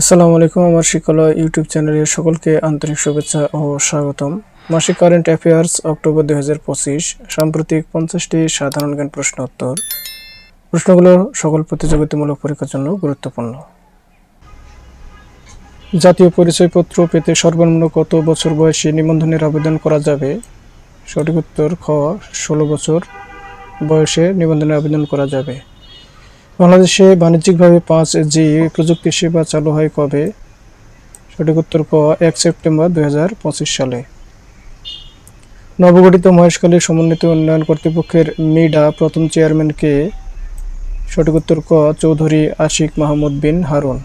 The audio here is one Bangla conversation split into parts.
আসসালামু আলাইকুম, আমার শিক্ষালয় ইউটিউব চ্যানেলে সকলকে আন্তরিক শুভেচ্ছা ও স্বাগতম। মাসিক কারেন্ট অ্যাফেয়ার্স অক্টোবর দুই হাজার পঁচিশ, সাম্প্রতিক পঞ্চাশটি সাধারণ জ্ঞান প্রশ্ন উত্তর। প্রশ্নগুলো সকল প্রতিযোগিতামূলক পরীক্ষার জন্য গুরুত্বপূর্ণ। জাতীয় পরিচয়পত্র পেতে সর্বনিম্ন কত বছর বয়সে নিবন্ধনের আবেদন করা যাবে? সঠিক উত্তর খ, ষোলো বছর বয়সে নিবন্ধনের আবেদন করা যাবে। বাংলাদেশে বাণিজ্যিকভাবে পাঁচ জি প্রযুক্তি সেবা চালু হয় কবে? সঠিক উত্তর ক এক সেপ্টেম্বর দু হাজার পঁচিশ সালে। নবগঠিত মহেশখালী সমন্বিত উন্নয়ন কর্তৃপক্ষের মিডা প্রথম চেয়ারম্যান কে? সঠিক উত্তর ক, চৌধুরী আশিক মাহমুদ বিন হারুন।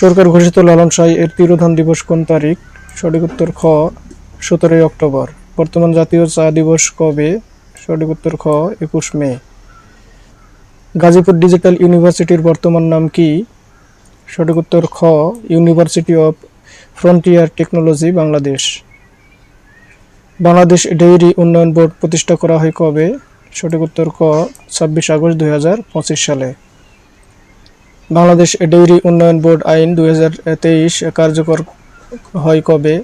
সরকার ঘোষিত লালন শাহী এর তিরোধান দিবস কোন তারিখ? সঠিক উত্তর খ, সতেরোই অক্টোবর। বর্তমান জাতীয় চা দিবস কবে? সঠিক উত্তর খ, একুশ মে। গাজীপুর ডিজিটাল ইউনিভার্সিটির বর্তমান নাম কি? সঠিক উত্তর, খ university of frontier technology Bangladesh Bangladesh dairy উন্নয়ন বোর্ড প্রতিষ্ঠা করা হয় কবে? সঠিক উত্তর, ক, ছাব্বিশ আগস্ট দু হাজার পঁচিশ সালে। বাংলাদেশ ডেইরি উন্নয়ন বোর্ড আইন দু হাজার তেইশ কার্যকর হয় কবে?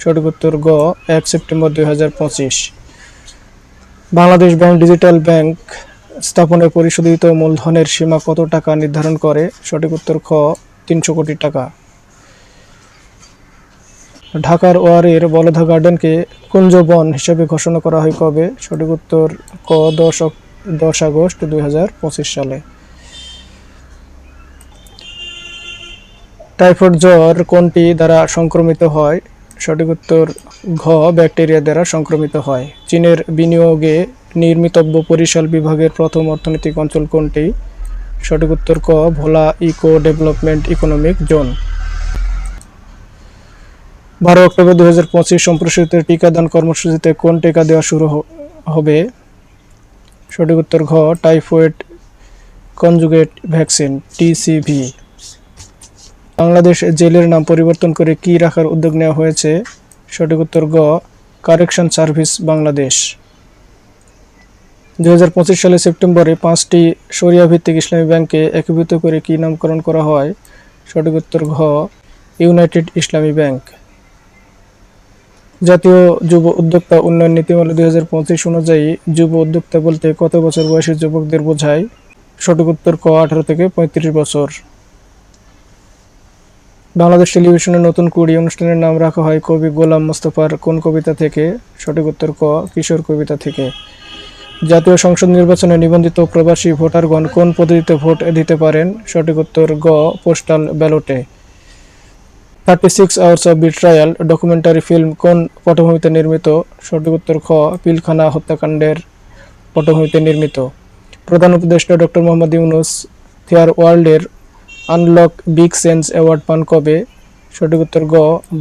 সঠিক উত্তর, গ, এক সেপ্টেম্বর দু হাজার পঁচিশ। বাংলাদেশ ব্যাংক ডিজিটাল ব্যাংক স্থাপনের পরিশোধিত মূলধনের সীমা কত টাকা নির্ধারণ করে? সঠিক উত্তর খ, তিনশো কোটি টাকা। ঢাকার ওয়ারের বলধা গার্ডেনকে কুঞ্জবন হিসেবে ঘোষণা করা হয় কবে? সঠিক উত্তর ক, দশ দশ আগস্ট দুই হাজার পঁচিশ সালে। টাইফয়েড জ্বর কোনটি দ্বারা সংক্রমিত হয়? সঠিক উত্তর ঘ, ব্যাকটেরিয়া দ্বারা সংক্রমিত হয়। চীনের বিনিয়োগে নির্মিতব্য পরিশাল বিভাগের প্রথম অর্থনৈতিক অঞ্চল কোনটি? সঠিক উত্তর ক, Bhola eco development economic zone. বারো অক্টোবর দু হাজার পঁচিশ সম্প্রসারিত টিকাদান কর্মসূচিতে কোন টিকা দেওয়া শুরু হবে? সঠিক উত্তর ঘ, typhoid conjugate vaccine, TCV. Bangladesh জেলের নাম পরিবর্তন করে কি রাখার উদ্যোগ নেওয়া হয়েছে? সঠিক উত্তর গ কারেকশন সার্ভিস বাংলাদেশ। দুই সালে সেপ্টেম্বরে পাঁচটি সরিয়া ভিত্তিক ইসলামী ব্যাংকে একীভূত করে কি নামকরণ করা হয়? সঠিক উত্তর ঘ, ইউনাইটেড ইসলামী ব্যাংক। জাতীয় যুব উদ্যোক্তা উন্নয়ন নীতিমালা দুই হাজার পঁচিশ অনুযায়ী যুব উদ্যোক্তা বলতে কত বছর বয়সী যুবকদের বোঝায়? সঠিক উত্তর ক, আঠারো থেকে পঁয়ত্রিশ বছর। বাংলাদেশ টেলিভিশনের নতুন কুড়ি অনুষ্ঠানের নাম রাখা হয় কবি গোলাম মোস্তফার কোন কবিতা থেকে? সঠিক উত্তর ক, কিশোর কবিতা থেকে। জাতীয় সংসদ নির্বাচনে নিবন্ধিত প্রবাসী ভোটারগণ কোন পদ্ধতিতে ভোট দিতে পারেন? সঠিক উত্তর, গ, postal ব্যালটে। Thirty six hours of betrayal, documentary film কোন পটভূমিতে নির্মিত? সঠিক উত্তর, খ, পিলখানা হত্যাকাণ্ডের পটভূমিতে নির্মিত। প্রধান উপদেষ্টা ডক্টর মোহাম্মদ ইউনুস, থিয়ার ওয়ার্ল্ডের আনলক বিগ সেন্স অ্যাওয়ার্ড পান কবে? সঠিক উত্তর, গ,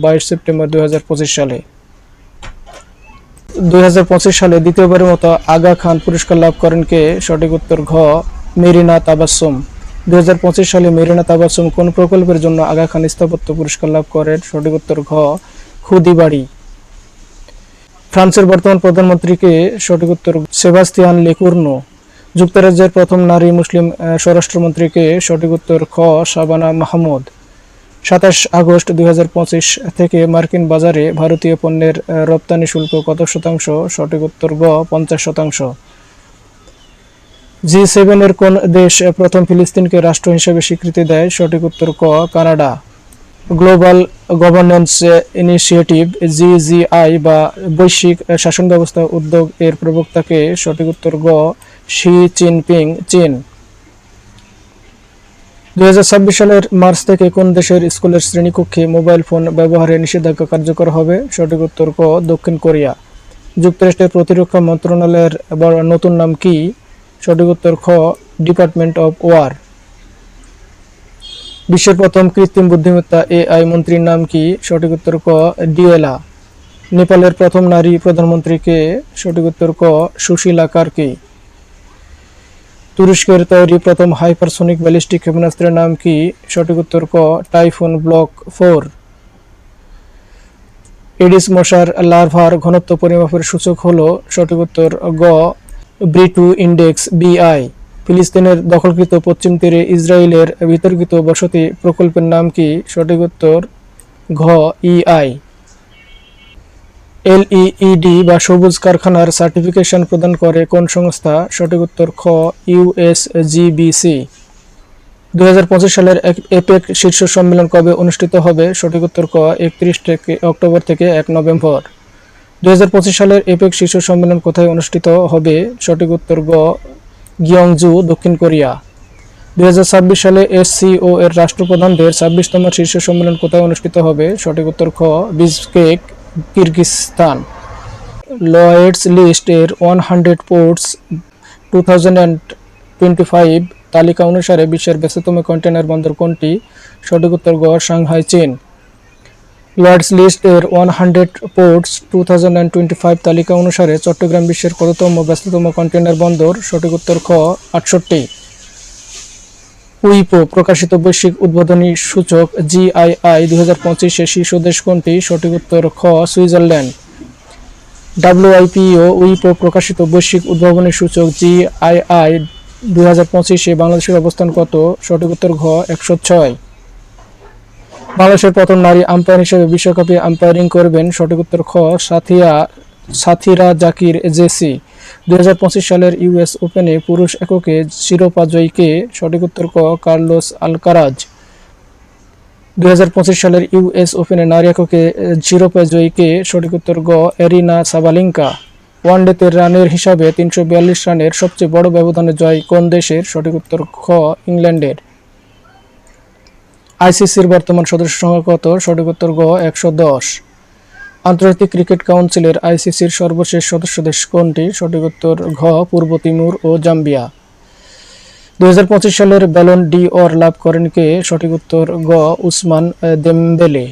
বাইশ সেপ্টেম্বর দু হাজার পঁচিশ সালে। দুই হাজার পঁচিশ সালে দ্বিতীয়বারের মতো আগা খান পুরস্কার লাভ করেন কে? সঠিক উত্তর ঘ, মেরিনা তাবাসুম দুই সালে মেরিনা তাবাসুম কোন প্রকল্পের জন্য আগা খান স্থাপত্য পুরস্কার লাভ করেন? সঠিক উত্তর ঘ, খুদিবাড়ি। ফ্রান্সের বর্তমান প্রধানমন্ত্রীকে সঠিক উত্তর সেবাস্তিয়ান লেকুর্নো। যুক্তরাজ্যের প্রথম নারী মুসলিম স্বরাষ্ট্রমন্ত্রীকে সঠিক উত্তর খ শাবানা মাহমুদ। সাতাশ আগস্ট দুই হাজার পঁচিশ থেকে মার্কিন বাজারে ভারতীয় পণ্যের রপ্তানি শুল্ক কত শতাংশ? সঠিক উত্তর গ, পঞ্চাশ শতাংশ। জি সেভেনের কোন দেশ প্রথম ফিলিস্তিনকে রাষ্ট্র হিসেবে স্বীকৃতি দেয়? সঠিক উত্তর ক, Canada. Global governance initiative GGI বা বৈশ্বিক শাসন ব্যবস্থা উদ্যোগ এর প্রবক্তাকে সঠিক উত্তর গ, শি জিনপিং চীন। দু হাজার ছাব্বিশ সালের মার্চ থেকে কোন দেশের স্কুলের শ্রেণীকক্ষে মোবাইল ফোন ব্যবহারে নিষেধাজ্ঞা কার্যকর হবে? সঠিক উত্তর ক, দক্ষিণ কোরিয়া। যুক্তরাষ্ট্রের প্রতিরক্ষা মন্ত্রণালয়ের নতুন নাম কি? সঠিক উত্তর খ, ডিপার্টমেন্ট অফ ওয়ার। বিশ্বের প্রথম কৃত্রিম বুদ্ধিমত্তা এআই মন্ত্রীর নাম কি? সঠিক উত্তর ক ডিএলা নেপালের প্রথম নারী প্রধানমন্ত্রীকে সঠিক উত্তর ক, সুশীলা কার্কি। তুরস্কের তৈরি প্রথম হাইপারসোনিক ব্যালিস্টিক ক্ষেপণাস্ত্রের নাম কি? সঠিক উত্তর ক, টাইফুন ব্লক ফোর। এডিস মশার লার্ভার ঘনত্ব পরিমাপের সূচক হল সঠিক উত্তর গ, ব্রিটু ইন্ডেক্স বিআই। ফিলিস্তিনের দখলকৃত পশ্চিম তীরে ইসরায়েলের বিতর্কিত বসতি প্রকল্পের নাম কি? সঠিক উত্তর ঘ ইআই এলইইডি বা সবুজ কারখানার সার্টিফিকেশন প্রদান করে কোন সংস্থা? সঠিক উত্তর খ ইউএসজিবিসি দুই সালের এপেক শীর্ষ সম্মেলন কবে অনুষ্ঠিত হবে? সঠিক উত্তর ক, একত্রিশ থেকে অক্টোবর থেকে এক নভেম্বর। দু হাজার পঁচিশ সালের এপেক শীর্ষ সম্মেলন কোথায় অনুষ্ঠিত হবে? সঠিক উত্তর গ গিয়ংজু দক্ষিণ কোরিয়া। দু হাজার ছাব্বিশ সালে এসসিও এর রাষ্ট্রপ্রধানদের ছাব্বিশতম শীর্ষ সম্মেলন কোথায় অনুষ্ঠিত হবে? সঠিক উত্তর খ বিজকেক কিরগিজস্তান। লয়েডস লিস্ট এর one hundred ports two five তালিকা অনুসারে বিশ্বের ব্যস্ততম কন্টেনার বন্দর কোনটি? সঠিক উত্তর গ সাংহাই, চীন। লর্ডস লিস্ট এর one hundred ports two thousand twenty five তালিকা অনুসারে চট্টগ্রাম বিশ্বের কততম ব্যস্ততম কন্টেনার বন্দর সঠিক উত্তর খ, আটষট্টি। উইপো প্রকাশিত বৈশ্বিক উদ্বোধনী সূচক জিআইআই দুই হাজার পঁচিশে শীর্ষ দেশ কোনটি সঠিক উত্তর খ, সুইজারল্যান্ড। ডাব্লিউআইপিও উইপো প্রকাশিত বৈশ্বিক উদ্ভাবনী সূচক জিআইআই দুই হাজার পঁচিশে বাংলাদেশের অবস্থান কত? সঠিক উত্তর ঘ, একশো ছয়। বাংলাদেশের প্রথম নারী আম্পায়ার হিসেবে বিশ্বকাপে আম্পায়ারিং করবেন। সঠিক উত্তর খ, সাথিয়া সাথিরা জাকির জেসি। দুই হাজার পঁচিশ সালের ইউএস ওপেনে পুরুষ এককে শিরোপা জয়ীকে সঠিক উত্তর ক কার্লোস আলকারাজ। দুই হাজার পঁচিশ সালের ইউএস ওপেনে নারী এককে শিরোপা জয়ীকে সঠিক উত্তর গ এরিনা সাবালিঙ্কা। ওয়ানডেতে রানের হিসাবে তিনশো বিয়াল্লিশ রানের সবচেয়ে বড় ব্যবধানে জয় কোন দেশের? সঠিক উত্তর খ ইংল্যান্ডের। আইসিসির বর্তমান সদস্য সংখ্যা কত? সঠিক উত্তর গ একশো দশ। আন্তর্জাতিক ক্রিকেট কাউন্সিলের আইসিসির সর্বশেষ সদস্য দেশ কোনটি? সঠিক উত্তর, ঘ, পূর্ব তিমুর ও জাম্বিয়া। দুই হাজার পঁচিশ সালের ব্যালন ডি অর লাভ করেন কে? সঠিক উত্তর, গ, উসমান দেমবেলে।